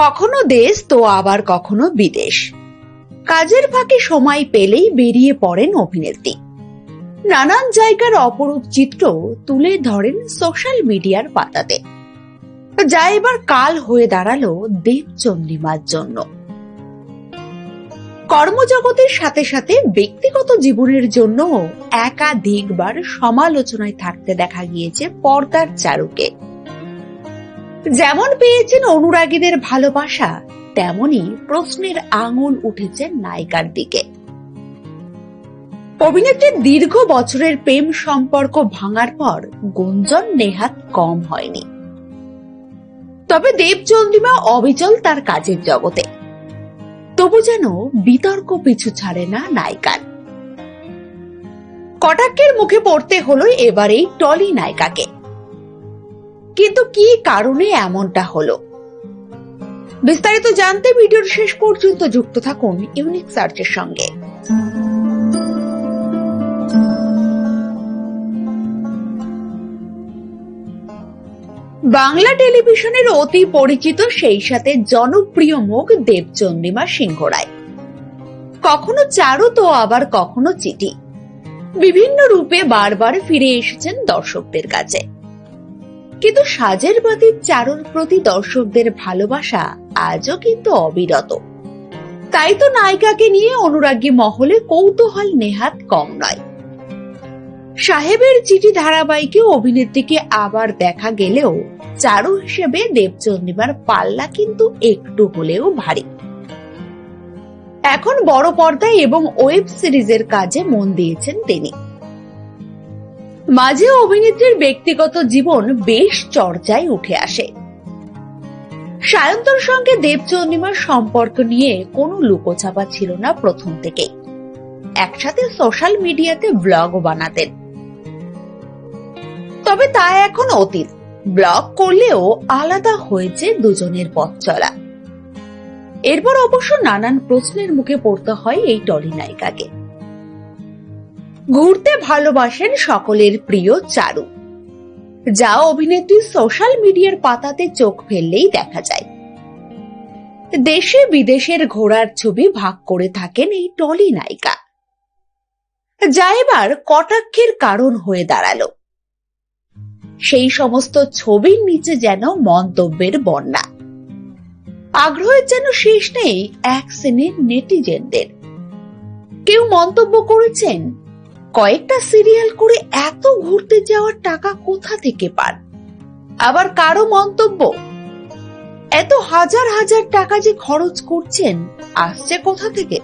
কখনো দেশ তো আবার কখনো বিদেশ। কাজের ফাঁকে সময় পেলেই বেরিয়ে পড়েন অভিনেত্রী। নানান জায়গার অপরূপ চিত্র তুলে ধরেন সোশ্যাল মিডিয়ার পাতাতে। যা এবার কাল হয়ে দাঁড়াল দেবচন্ডিমার জন্য। কর্মজগতের সাথে সাথে ব্যক্তিগত জীবনের জন্য একাধিকবার সমালোচনায় থাকতে দেখা গিয়েছে পর্দার চারুকে। যেমন পেয়েছেন অনুরাগীদের ভালোবাসা তেমনি প্রশ্নের আঙুল উঠেছে নায়িকার দিকে। অভিনেত্রীর দীর্ঘ বছরের প্রেম সম্পর্ক ভাঙার পর গুঞ্জন নেহাত কম হয়নি। তবে দেবচন্দ্রিমা অবিচল তার কাজের জগতে। তবু যেন বিতর্ক পিছু ছাড়ে না নায়িকার। কটাক্ষের মুখে পড়তে হলো এবার এই টলি নায়িকাকে। কিন্তু কি কারণে এমনটা হলো? বিস্তারিত জানতে ভিডিওর শেষ পর্যন্ত যুক্ত থাকুন ইউনিক সার্চের সঙ্গে। বাংলা টেলিভিশনের অতি পরিচিত সেই সাথে জনপ্রিয় মুখ দেবচন্দ্রিমা সিংহ রায়। কখনো চারু তো আবার কখনো চিঠি। বিভিন্ন রূপে বারবার ফিরে এসেছেন দর্শকদের কাছে। কিন্তু সাজের বাতির চারুর প্রতি দর্শকদের ভালোবাসা আজও কিন্তু অবিরত। তাই তো নায়িকাকে নিয়ে অনুরাগী মহলে কৌতূহল নেহাত কম নয়। সাহেবের চিঠি ধারাবাহিকে অভিনেত্রীকে আবার দেখা গেলেও চারু হিসেবে দেবচন্দ্রিমার পাল্লা কিন্তু একটু হলেও ভারী। এখন বড় পর্দায় এবং ওয়েব সিরিজের কাজে মন দিয়েছেন তিনি। মাঝে অভিনেত্রীর ব্যক্তিগত জীবন বেশ চর্চায় উঠে আসে। সায়ন্তর সঙ্গে দেবচন্দ্রিমার সম্পর্ক নিয়ে কোনো লুকোছাপা ছিল না প্রথম থেকেই। একসাথে সোশ্যাল মিডিয়াতে ব্লগ বানাতেন। তবে তা এখন অতীত। ব্লগ করলেও আলাদা হয়েছে দুজনের পথ চলা। এরপর অবশ্য নানান প্রশ্নের মুখে পড়তে হয় এই টলি নায়িকাকে। ঘুরতে ভালোবাসেন সকলের প্রিয় চারু। যা অভিনেত্রী সোশ্যাল মিডিয়ার পাতাতে চোখ ফেললেই দেখা যায়। দেশে বিদেশের ঘোড়ার ছবি ভাগ করে থাকেন এই টলি নায়িকা। যা এবার কটাক্ষের কারণ হয়ে দাঁড়াল। সেই সমস্ত ছবির নিচে যেন মন্তব্যের বন্যা। আগ্রহের যেন শেষ নেই এক শ্রেণির নেটিজেনদের। কেউ মন্তব্য করেছেন কয়েকটা সিরিয়াল করে এত ঘুরতে যাওয়ার টাকা কোথা থেকে পান? আবার কারও মন্তব্য? এত হাজার হাজার টাকা যে খরচ করছেন, আসছে কোথা থেকে?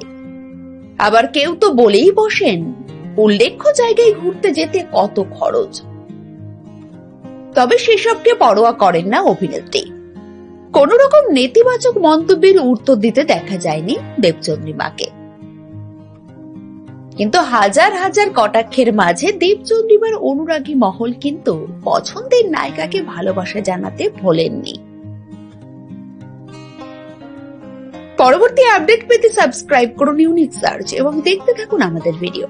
আবার কেউ তো বলেই বসেন, উল্লেখ্য জায়গায় ঘুরতে যেতে কত খরচ? তবে সেসবকে পরোয়া করেন না অভিনেত্রী। কোন রকম নেতিবাচক মন্তব্যের উত্তর দিতে দেখা যায়নি দেবচন্দ্রিমাকে কিন্তু হাজার হাজার কটাক্ষের মাঝে দেবচন্দ্রিমার অনুরাগী মহল কিন্তু পছন্দের নায়িকাকে ভালোবাসা জানাতে ভোলেননি। পরবর্তী আপডেট পেতে সাবস্ক্রাইব করুন ইউনিক সার্চ এবং দেখতে থাকুন আমাদের ভিডিও।